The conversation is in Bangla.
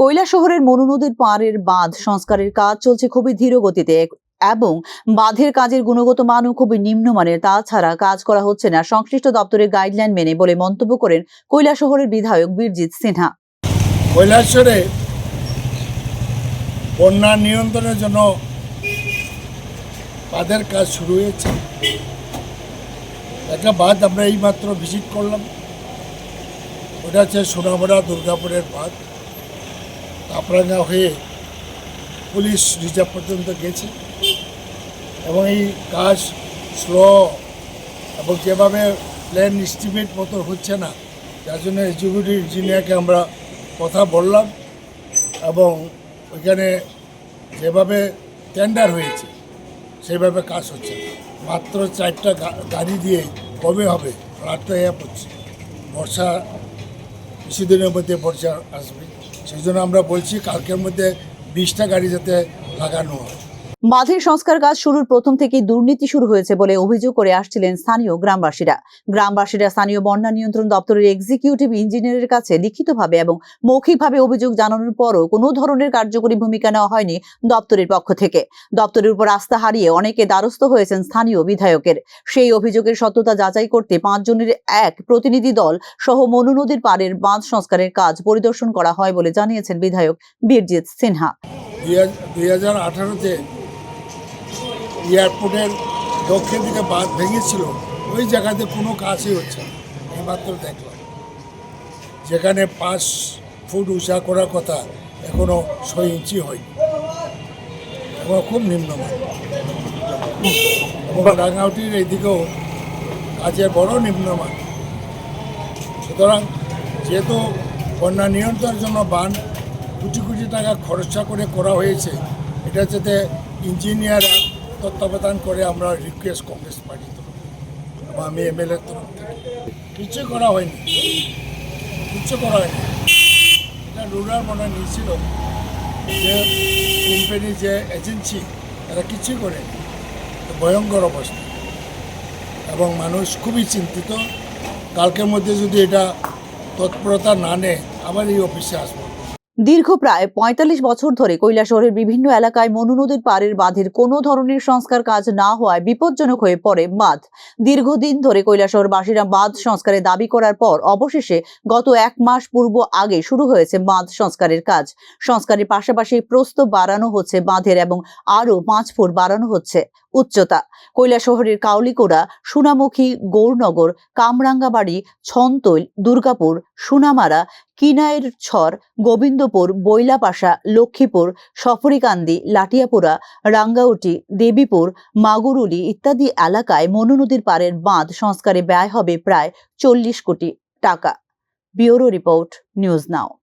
কৈলা শহরের মনু নদীর পাড়ের বাঁধ সংস্কারের কাজ চলছে খুবই ধীর গতিতে এবং বাঁধের কাজের গুণগত মানও খুবই নিম্নমানের। তাছাড়া কাজ করা হচ্ছে না। সংশ্লিষ্ট দপ্তরের গাইডলাইন মেনে বলে মন্তব্য করেন কৈলা শহরের বিধায়ক বীরজিৎ সিনহা। কৈলাসরে বন্যা নিয়ন্ত্রণের জন্য বাঁধের কাজ শুরু হয়েছে। একটা বাঁধ আমরা এইমাত্র ভিজিট করলাম। ওটা হচ্ছে সোনামুড়া দুর্গাপুরের বাঁধ। কাপড়াঙ্গা হয়ে পুলিশ রিজার্ভ পর্যন্ত গেছে। এবং এই কাজ স্লো এবং যেভাবে প্ল্যান এস্টিমেট মতো হচ্ছে না, যার জন্য এক্সিকিউটিভ ইঞ্জিনিয়ারকে আমরা কথা বললাম এবং ওইখানে যেভাবে টেন্ডার হয়েছে সেইভাবে কাজ হচ্ছে মাত্র চারটা গাড়ি দিয়ে কবে হবে? রাত তো হয়ে পড়ছে বর্ষা কিছুদিনের মধ্যে বর্ষা আসবে। সেই জন্য আমরা বলছি কালকের মধ্যে বিশটা গাড়ি যাতে লাগানো হয়। বাঁধের সংস্কার কাজ শুরুর প্রথম থেকেই দুর্নীতি শুরু হয়েছে বলে অভিযোগ করে আসছিলেন স্থানীয় গ্রামবাসীরা। গ্রামবাসীরা স্থানীয় বন্যা নিয়ন্ত্রণ দপ্তরের এক্সিকিউটিভ ইঞ্জিনিয়ারের কাছে লিখিতভাবে এবং মৌখিকভাবে অভিযোগ জানানোর পরও কোনো ধরনের কার্যকরী ভূমিকা নেওয়া হয়নি দপ্তরের পক্ষ থেকে। দপ্তরের উপর আস্থা হারিয়ে অনেকে দ্বারস্থ হয়েছেন স্থানীয় বিধায়কের। সেই অভিযোগের সত্যতা যাচাই করতে পাঁচজনের এক প্রতিনিধি দল সহ মনু নদীর পাড়ের বাঁধ সংস্কারের কাজ পরিদর্শন করা হয় বলে জানিয়েছেন বিধায়ক বীরজিৎ সিনহা। দুই হাজার আঠারোতে এয়ারপোর্টের দক্ষিণ দিকে বাঁধ ভেঙেছিল, ওই জায়গাতে কোনো কাজই হচ্ছে না। এইমাত্র দেখলাম। যেখানে পাঁচ ফুট উঁচা করার কথা এখনও ছয় ইঞ্চি হয়নি। এখনও খুব নিম্নমান। এবং রাঙাউটির এইদিকেও কাজের বড় নিম্নমান। সুতরাং যেহেতু বন্যা নিয়ন্ত্রণের জন্য বান কোটি কোটি টাকা খরচা করে করা হয়েছে, এটা যাতে ইঞ্জিনিয়ার তত্ত্বাবধান করে আমরা রিকোয়েস্ট কংগ্রেস পার্টির তরফ এবং আমি এমএলএর তরফ থেকে। কিছু করা হয়নি। কিচ্ছু করা হয়নি। এটা রুরাল মনে নিয়েছিল যে কোম্পানি যে এজেন্সি তারা কিছুই করেনি। তো ভয়ঙ্কর অবস্থা। এবং মানুষ খুবই চিন্তিত। কালকের মধ্যে যদি এটা তৎপরতা না নেয়, আবার এই অফিসে আসব। দীর্ঘ প্রায় পঁয়তাল্লিশ বছর ধরে কৈলাসহরের বিভিন্ন এলাকায় মনু নদীর পাড়ের বাঁধের কোনো ধরনের সংস্কার কাজ না হওয়ায় বিপজ্জনক হয়ে পড়ে বাঁধ। দীর্ঘদিন ধরে কৈলাসহরবাসীরা বাঁধ সংস্কারের দাবি করার পর অবশেষে গত এক মাস পূর্ব আগে শুরু হয়েছে বাঁধ সংস্কারের কাজ। সংস্কারের পাশাপাশি প্রস্ত বাড়ানো হচ্ছে বাঁধের এবং আরও পাঁচ ফুট বাড়ানো হচ্ছে উচ্চতা। কৈলাসহরের কাউলিকোড়া, সোনামুখী, গৌরনগর, কামরাঙ্গাবাড়ি, ছন্তৈল, দুর্গাপুর, সোনামারা কিনাইর ছর গোবিন্দপুর বৈলাপাশা, লক্ষ্মীপুর, সফরিকান্দি, লাটিয়াপুরা, রাঙ্গাউটি, দেবীপুর, মাগুরুলি ইত্যাদি এলাকায় মনোনদীর পাড়ের বাঁধ সংস্কারে ব্যয় হবে প্রায় চল্লিশ কোটি টাকা। Bureau report, news now.